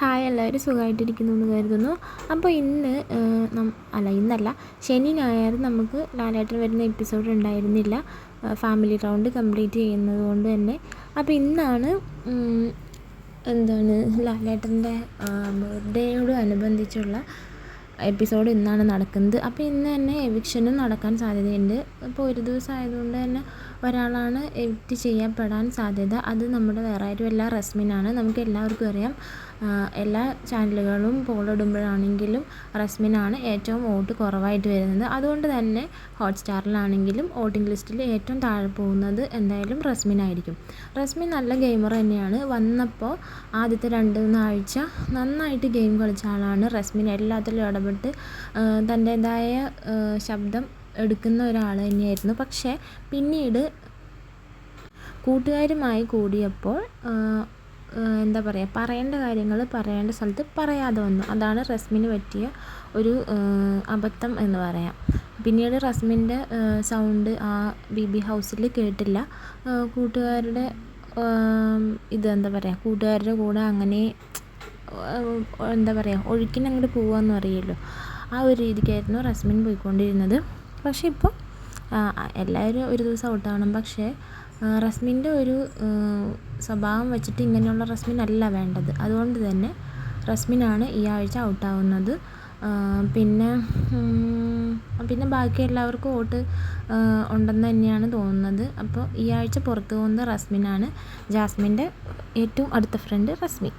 Hi എല്ലാവരും സുഖമായിട്ടിരിക്കുന്നു എന്ന് കരുതുന്നു. അപ്പോൾ ഇന്ന് അല്ല ഇന്നല്ല ശനി ഞായർ നമുക്ക് ലാലേട്ടൻ വരുന്ന എപ്പിസോഡ് ഉണ്ടായിരുന്നില്ല. ഫാമിലി റൗണ്ട് കംപ്ലീറ്റ് ചെയ്യുന്നത് കൊണ്ട് തന്നെ. അപ്പോൾ ഇന്നാണ് എന്താണ് ലാലേട്ടന്റെ ബർത്ത്ഡേയോട് അനുബന്ധിച്ചുള്ള എപ്പിസോഡ് ഇന്നാണ് നടക്കുന്നത്. അപ്പോൾ ഇന്ന് തന്നെ എവിക്ഷനും നടക്കാൻ സാധ്യതയുണ്ട്. അപ്പോൾ ഒരു ദിവസം ആയതുകൊണ്ട് തന്നെ ഒരാളാണ് എവിക്റ്റ് ചെയ്യപ്പെടാൻ സാധ്യത. അത് നമ്മുടെ വേറെ ആരുമല്ല റസ്മിനാണ്. നമുക്ക് എല്ലാവർക്കും അറിയാം. എല്ലാ ചാനലുകളും പോളിടുമ്പോഴാണെങ്കിലും റസ്മിനാണ് ഏറ്റവും വോട്ട് കുറവായിട്ട് വരുന്നത്. അതുകൊണ്ട് തന്നെ ഹോട്ട്സ്റ്റാറിലാണെങ്കിലും വോട്ടിംഗ് ലിസ്റ്റിൽ ഏറ്റവും താഴെ പോകുന്നത് എന്തായാലും റസ്മിനായിരിക്കും. റസ്മിൻ നല്ല ഗെയിമർ തന്നെയാണ്. വന്നപ്പോൾ ആദ്യത്തെ രണ്ട് മൂന്നാഴ്ച നന്നായിട്ട് ഗെയിം കളിച്ച ആളാണ് റസ്മിൻ. എല്ലാത്തിലും ഇടപെട്ട് തന്റേതായ ശബ്ദം എടുക്കുന്ന ഒരാൾ തന്നെയായിരുന്നു. പക്ഷേ പിന്നീട് കൂട്ടുകാരുമായി കൂടിയപ്പോൾ എന്താ പറയുക പറയേണ്ട കാര്യങ്ങൾ പറയേണ്ട സ്ഥലത്ത് പറയാതെ വന്നു. അതാണ് റസ്മിന് പറ്റിയ ഒരു അബദ്ധം എന്ന് പറയാം. പിന്നീട് റസ്മിന്റെ സൗണ്ട് ആ ബി ബി ഹൗസിൽ കേട്ടില്ല. കൂട്ടുകാരുടെ ഇത് എന്താ പറയുക കൂട്ടുകാരുടെ കൂടെ അങ്ങനെ എന്താ പറയുക ഒഴുക്കിന് അങ്ങോട്ട് പോവാന്ന് അറിയുമല്ലോ ആ ഒരു രീതിക്കായിരുന്നു റസ്മിൻ പോയിക്കൊണ്ടിരുന്നത്. പക്ഷേ ഇപ്പോൾ എല്ലാവരും ഒരു ദിവസം ഔട്ടാവണം പക്ഷേ റസ്മിന്റെ ഒരു സ്വഭാവം വെച്ചിട്ട് ഇങ്ങനെയുള്ള റസ്മിൻ അല്ല വേണ്ടത്. അതുകൊണ്ട് തന്നെ റസ്മിനാണ് ഈ ആഴ്ച ഔട്ടാവുന്നത്. പിന്നെ പിന്നെ ബാക്കി എല്ലാവർക്കും വോട്ട് ഉണ്ടെന്ന് തന്നെയാണ് തോന്നുന്നത്. അപ്പോൾ ഈ ആഴ്ച പുറത്തു പോകുന്നത് റസ്മിനാണ്. ജാസ്മിന്റെ ഏറ്റവും അടുത്ത ഫ്രണ്ട് റസ്മിൻ